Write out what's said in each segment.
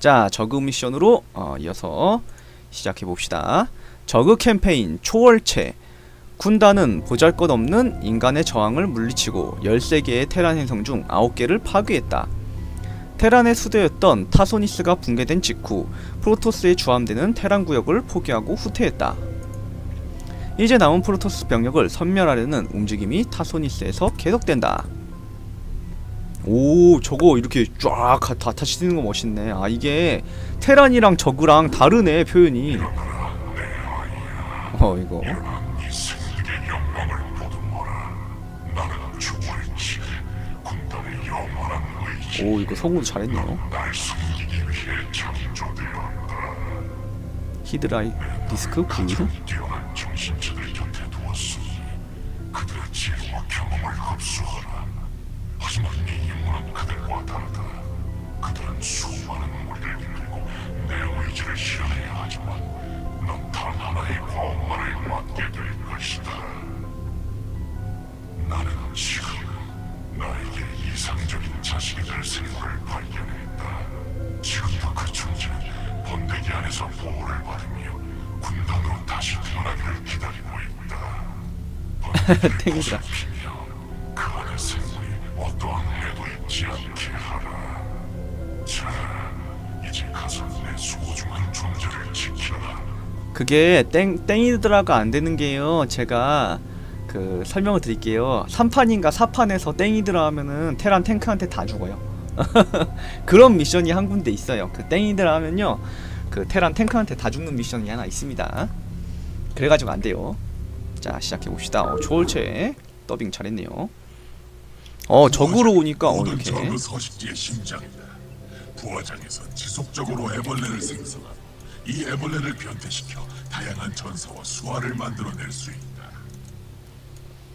자, 저그 미션으로 어, 이어서 시작해 봅시다. 저그 캠페인 초월체. 군단은 보잘것없는 인간의 저항을 물리치고 13개의 테란 행성 중 9개를 파괴했다. 테란의 수도였던 타소니스가 붕괴된 직후 프로토스에 주함되는 테란 구역을 포기하고 후퇴했다. 이제 남은 프로토스 병력을 섬멸하려는 움직임이 타소니스에서 계속된다. 오 저거 이렇게 쫙다 다시 쓰는 거 멋있네 아 이게 테란이랑 저그랑 다르네 표현이 어 이거. 오 이거 성우 잘했네요. 히드라이 디스크 구뛰 내 의지를 실현해야 하지만 넌 단 하나의 과업만을 맡게 될 것이다. 나는 지금 나에게 이상적인 자식이 될 생물을 발견했다. 지금도 그 존재는 번데기 안에서 보호를 받으며 군단으로 다시 태어나기를 기다리고 있다. 탱이다. 피며 그 안의 생물이 어떠한 해도 있지 않게 그게 땡 땡이드라가 안 되는 게요. 제가 그 설명을 드릴게요. 3판인가 4판에서 땡이드라 하면은 테란 탱크한테 다 죽어요. 그런 미션이 한 군데 있어요. 그 땡이드라 하면요. 그 테란 탱크한테 다 죽는 미션이 하나 있습니다. 그래가지고 안 돼요. 자 시작해 봅시다. 어, 초월체 더빙 잘했네요. 어 적으로 오니까 어 이렇게 부화장에서 지속적으로 애벌레를 생성하고 이 애벌레를 변태시켜 다양한 전사와 수화를 만들어낼 수 있다.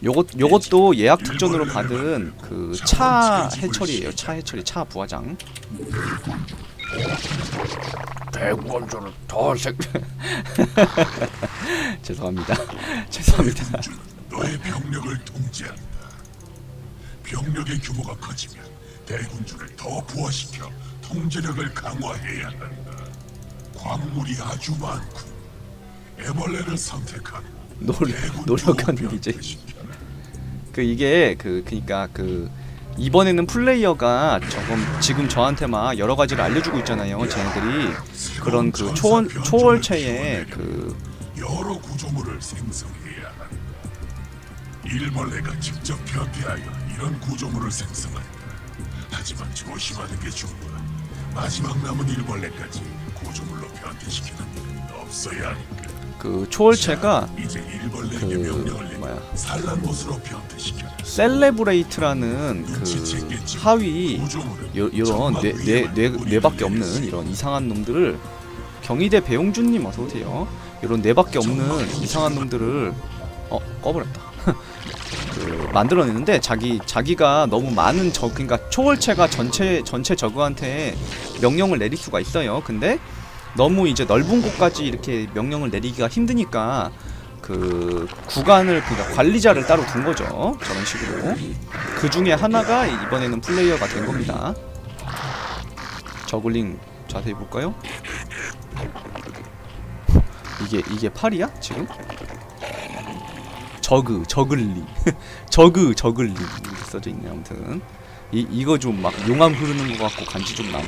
요것 요것도 예약 특전으로 받은 그 차 해철이에요. 차 해철이 차 부화장. 대관절을 더 색. 죄송합니다. 죄송합니다. 너의 병력을 통제한다. 병력의 규모가 커지면 대군주를 더 부화시켜 통제력을 강화해야 한다. 광물이 아주 많군. 애벌레를 선택하고 노력 노력하는 게 이제. 그 이게 그 그니까 그 이번에는 플레이어가 조금 지금 저한테 막 여러 가지를 알려주고 있잖아요. 쟤네들이 그런 그 초월 초월체의 그 여러 구조물을 생성해야 한다. 일벌레가 직접 변태하여 이런 구조물을 생성한다. 하지만 조심하는 게 좋아. 마지막 남은 일벌레까지 구조물로 변태시키는 일은 없어야 하니까. 그 초월체가 이제 일벌레에게 그 명령을 내려 뭐야 산란못으로 변태시켜라. 셀레브레이트라는 그 하위 요, 이런 정말 뇌, 뇌, 뇌, 위험한 뇌밖에 없는 이런 이상한 놈들을 경희대 배용준님 어서 오세요. 이런 뇌밖에 없는 이상한 놈들을 어 꺼버렸다. 그 만들어내는데 자기 자기가 너무 많은 적 그러니까 초월체가 전체 전체 저그한테 명령을 내릴 수가 있어요. 근데 너무 이제 넓은 곳까지 이렇게 명령을 내리기가 힘드니까 그 구간을 그러니까 관리자를 따로 둔 거죠. 저런 식으로. 그 중에 하나가 이번에는 플레이어가 된 겁니다. 저글링 자세히 볼까요? 이게 이게 팔이야 지금? 저그 저글리 저그 저글리 이렇게 써져 있네 아무튼 이 이거 좀 막 용암 흐르는 것 같고 간지 좀 나네.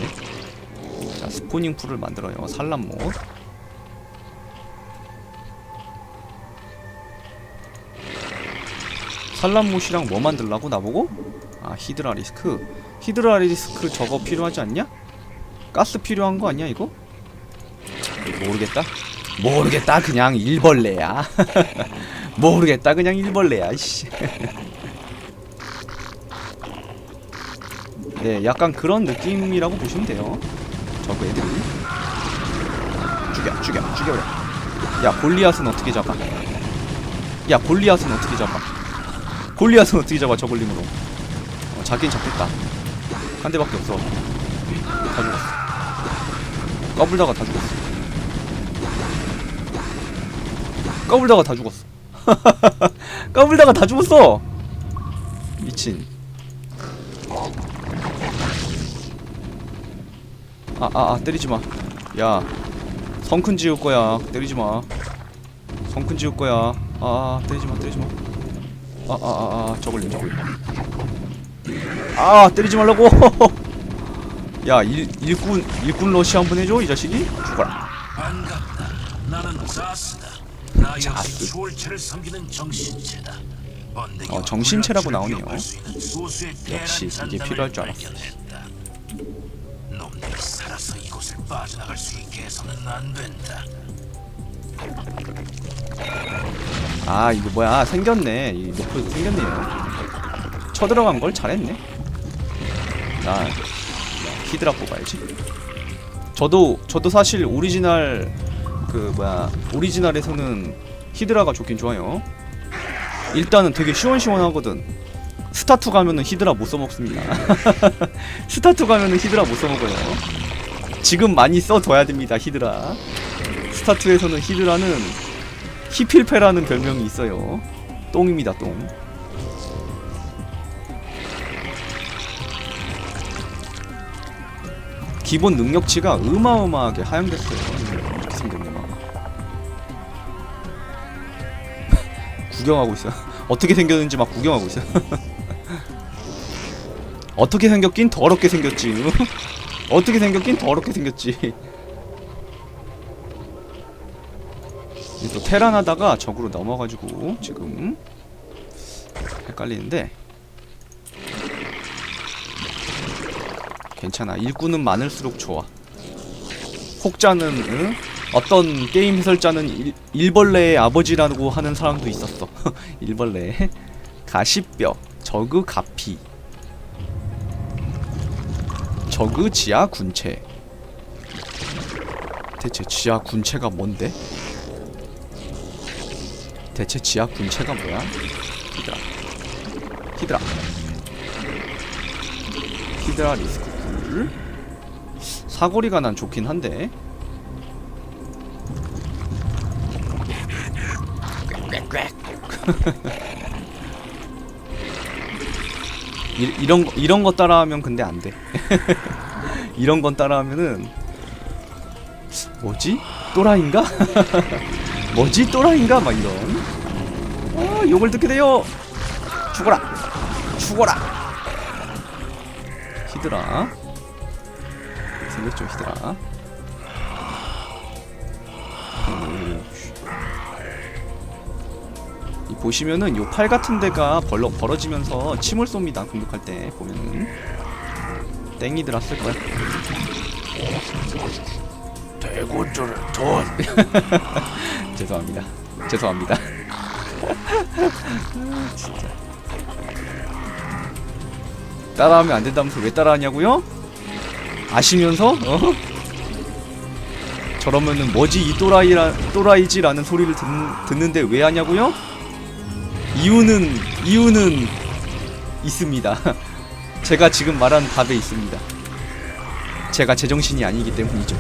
자 스포닝 풀을 만들어요 산란못. 산란못이랑 뭐 만들라고 나보고? 아 히드라 리스크 히드라 리스크 저거 필요하지 않냐? 가스 필요한 거 아니야 이거? 모르겠다 모르겠다 그냥 일벌레야 모르겠다. 그냥 일벌레야 씨. 네 약간 그런 느낌이라고 보시면 돼요. 저거 애들이. 죽여 죽여 죽여버려. 야 골리앗은 어떻게 잡아? 야 골리앗은 어떻게 잡아? 골리앗은 어떻게 잡아 저글링으로? 어, 잡긴 잡겠다. 한 대밖에 없어. 다 죽었어. 까불다가 다 죽었어. 까불다가 다 죽었어 까불다가 다 죽었어 미친 아, 아, 아 때리지 마. 야, 성큰 지울 거야. 때리지 마. 성큰 지울 거야. 아, 아, 때리지 마, 때리지 마. 아, 아, 아, 아, 저걸림, 저걸림. 아, 때리지 말라고. 야, 일, 일꾼, 일꾼 러시 한번 해줘, 이 자식이. 죽어라. 반갑다. 나는 자스다. 나 역시. 수월체를 섬기는 정신체다. 어, 정신체라고 나오네요. 역시 이게 필요할 줄 알았어. 놈들이 살아서 이곳을 빠져나갈 수 있게 해서는 안 된다. 아, 이거 뭐야. 생겼네. 이 목표도 생겼네요. 쳐들어간 걸 잘했네. 나 히드라 뽑아야지. 저도 저도 사실 오리지널 그 뭐야 오리지널에서는 히드라가 좋긴 좋아요. 일단은 되게 시원시원하거든. 스타투 가면은 히드라 못 써먹습니다. 스타투 가면은 히드라 못 써먹어요. 지금 많이 써둬야 됩니다 히드라. 스타투에서는 히드라는 히필페라는 별명이 있어요. 똥입니다 똥. 기본 능력치가 어마어마하게 하향됐어요. 구경하고 있어. 어떻게 생겼는지 막 구경하고 있어. 어떻게 생겼긴 더럽게 생겼지. 어떻게 생겼긴 더럽게 생겼지. 또 테란하다가 적으로 넘어가지고 지금 헷갈리는데 괜찮아 일꾼은 많을수록 좋아 혹자는 응? 어떤 게임 해설자는 일, 일벌레의 아버지라고 하는 사람도 있었어. 일벌레. 가시뼈 저그 가피. 저그 지하 군체. 대체 지하 군체가 뭔데? 대체 지하 군체가 뭐야? 히드라. 히드라. 히드라 리스크 쿨 사거리가 난 좋긴 한데 이, 이런 거- 이런 거 따라하면 근데 안 돼. 이런 건 따라하면은 뭐지? 또라이인가? 뭐지? 또라이인가? 막 이런. 어, 욕을 듣게 돼요. 죽어라. 죽어라. 히드라. 생겼죠, 히드라. 보시면은 요 팔 같은 데가 벌러, 벌어지면서 침을 쏩니다. 공격할 때 보면은 땡이들아 쓸 거야. 대군주를 돈. 죄송합니다. 죄송합니다. 진짜. 따라하면 안 된다면서 왜 따라하냐고요? 아시면서? 어? 저러면은 뭐지 이 또라이라 또라이지라는 소리를 듣, 듣는데 왜 하냐고요? 이유는 이유는 있습니다. 제가 지금 말한 답에 있습니다. 제가 제정신이 아니기 때문이죠.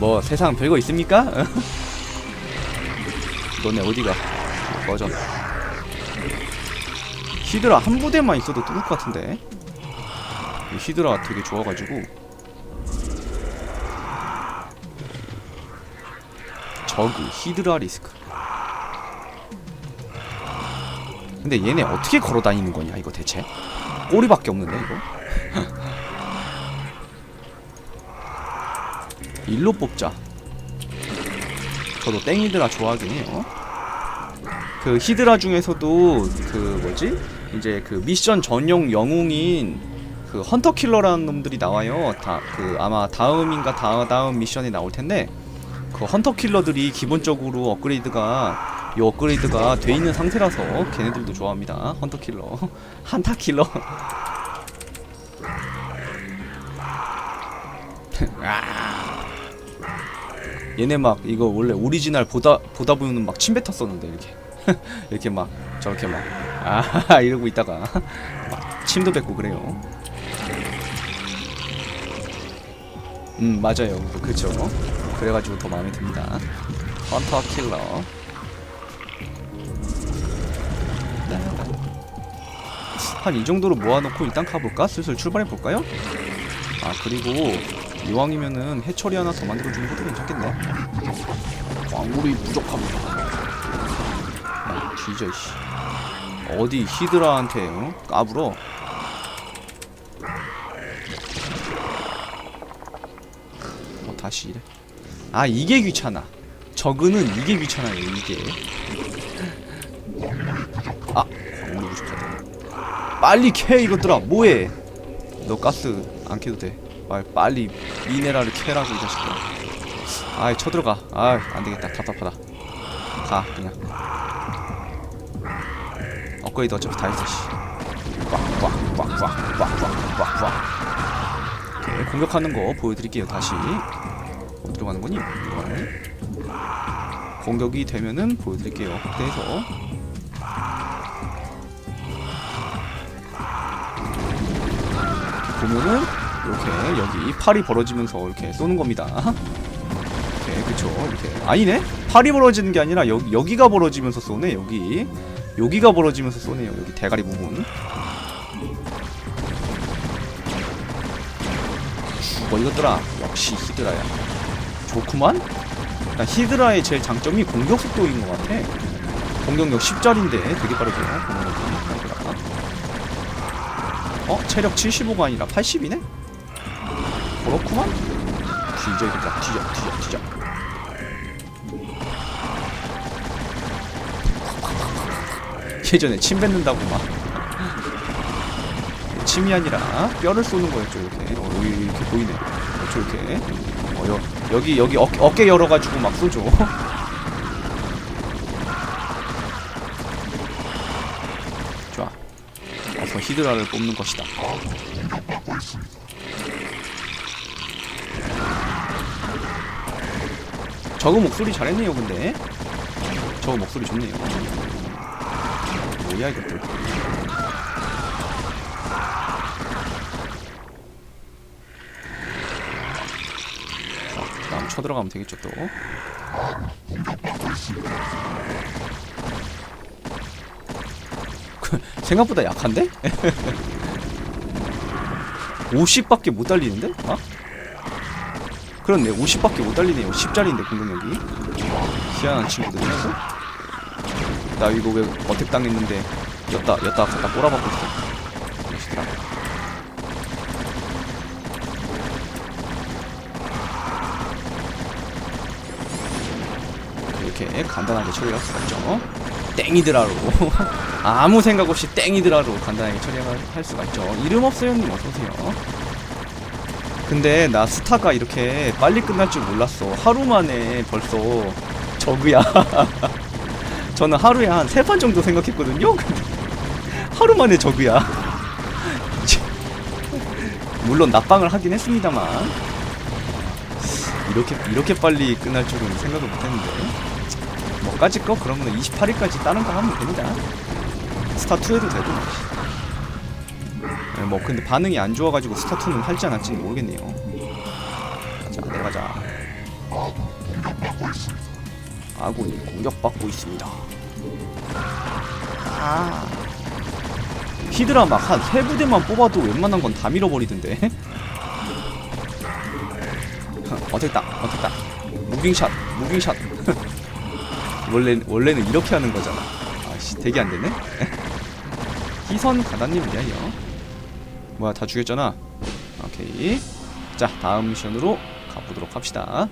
뭐 세상 별거 있습니까? 너네 어디가? 꺼져. 히드라 한 부대만 있어도 뚫을 것 같은데. 이 히드라 되게 좋아가지고. 저그 히드라 리스크. 근데 얘네 어떻게 걸어 다니는 거냐 이거 대체? 꼬리밖에 없는데 이거? 일로 뽑자. 저도 땡이드라 좋아하긴 해요. 그 히드라 중에서도 그 뭐지? 이제 그 미션 전용 영웅인 그 헌터 킬러라는 놈들이 나와요. 다 그 아마 다음인가 다 다음 미션에 나올 텐데 그 헌터 킬러들이 기본적으로 업그레이드가 이 업그레이드가 돼 있는 상태라서 걔네들도 좋아합니다. 헌터 킬러, 한타 킬러. 얘네 막 이거 원래 오리지널 보다 보다 보면 막 침 뱉었었는데 이렇게 이렇게 막 저렇게 막 아 이러고 있다가 막 침도 뱉고 그래요. 음 맞아요 그쵸 그래가지고 더 마음에 듭니다. 헌터 킬러. 한 이 정도로 모아놓고 일단 가볼까? 슬슬 출발해 볼까요? 아 그리고 이왕이면은 해처리 하나 더 만들어주는 것도 괜찮겠네. 광물이 부족합니다. 야 뒤져 씨. 어디 히드라한테 어? 까불어? 어 다시 이래. 아 이게 귀찮아. 저그는 이게 귀찮아요 이게 아 광물이 부족하다 빨리 캐 이것들아. 뭐해? 너 가스 안 캐도 돼. 아, 빨리 미네랄을 캐라고 이 자식들아. 아이 쳐들어가. 아이 안되겠다. 답답하다. 가 그냥. 업그레이드 어차피 다 했어 씨. 꽉꽉꽉꽉꽉꽉꽉꽉. 오케이 공격하는 거 보여드릴게요 다시. 어디로 가는 거니? 어디로 가는. 거니? 공격이 되면은 보여드릴게요. 확대해서 보면은 이렇게 여기 팔이 벌어지면서 이렇게 쏘는 겁니다. 이렇게 그쵸 이렇게 아니네 팔이 벌어지는 게 아니라 여기 여기가 벌어지면서 쏘네 여기 여기가 벌어지면서 쏘네요 여기 대가리 부분. 죽어 이것들아 역시 히드라야 좋구만. 나 히드라의 제일 장점이 공격 속도인 것 같아. 공격력 10짜리인데 되게 빠르죠 공격력이. 어? 체력 75가 아니라 80이네? 그렇구만? 뒤져 이거다 뒤져 뒤져 뒤져 예전에 침 뱉는다고 막 침이 아니라 뼈를 쏘는 거였죠 이렇게 어, 여기 이렇게 보이네 그렇죠 이렇게 어, 여, 여기 여기 어깨, 어깨 열어가지고 막 쏘죠 어서 히드라를 뽑는 것이다. 저거 목소리 잘했네요 근데. 저거 목소리 좋네요. 뭐야 이것들 자, 다음 쳐들어가면 되겠죠 또 생각보다 약한데? 50밖에 못 달리는데? 아? 그렇네 50밖에 못 달리네요. 10짜리인데 공격력이. 희한한 친구들이라서 나 이거 왜 어택 당했는데 였다 였다 갖다 꼬라박고 있어. 멋있더라 이렇게 간단하게 처리할 수가 있죠. 땡이드라로 아무 생각 없이 땡이드라로 간단하게 처리할 수가 있죠 이름 없어요 형님 어서오세요 근데 나 스타가 이렇게 빨리 끝날 줄 몰랐어. 하루 만에 벌써 저그야. 저는 하루에 한 세 판 정도 생각했거든요. 근데 하루 만에 저그야. 물론 낮방을 하긴 했습니다만 이렇게 이렇게 빨리 끝날 줄은 생각을 못했는데 뭐까지 거 그러면 28일까지 다른 거 하면 됩니다. 스타 2해도 되고. 네, 뭐 근데 반응이 안 좋아가지고 스타 2는 할지 안 할지는 모르겠네요. 가자 내려가자. 아군이 공격받고 있습니다. 아. 히드라 막 한 세 부대만 뽑아도 웬만한 건 다 밀어버리던데. 어택다 어택다. 무빙샷 무빙샷. 원래 원래는 이렇게 하는 거잖아. 아씨 되게 안 되네 희선 가다님 미안해요. 뭐야 다 죽였잖아? 오케이. 자 다음 미션으로 가보도록 합시다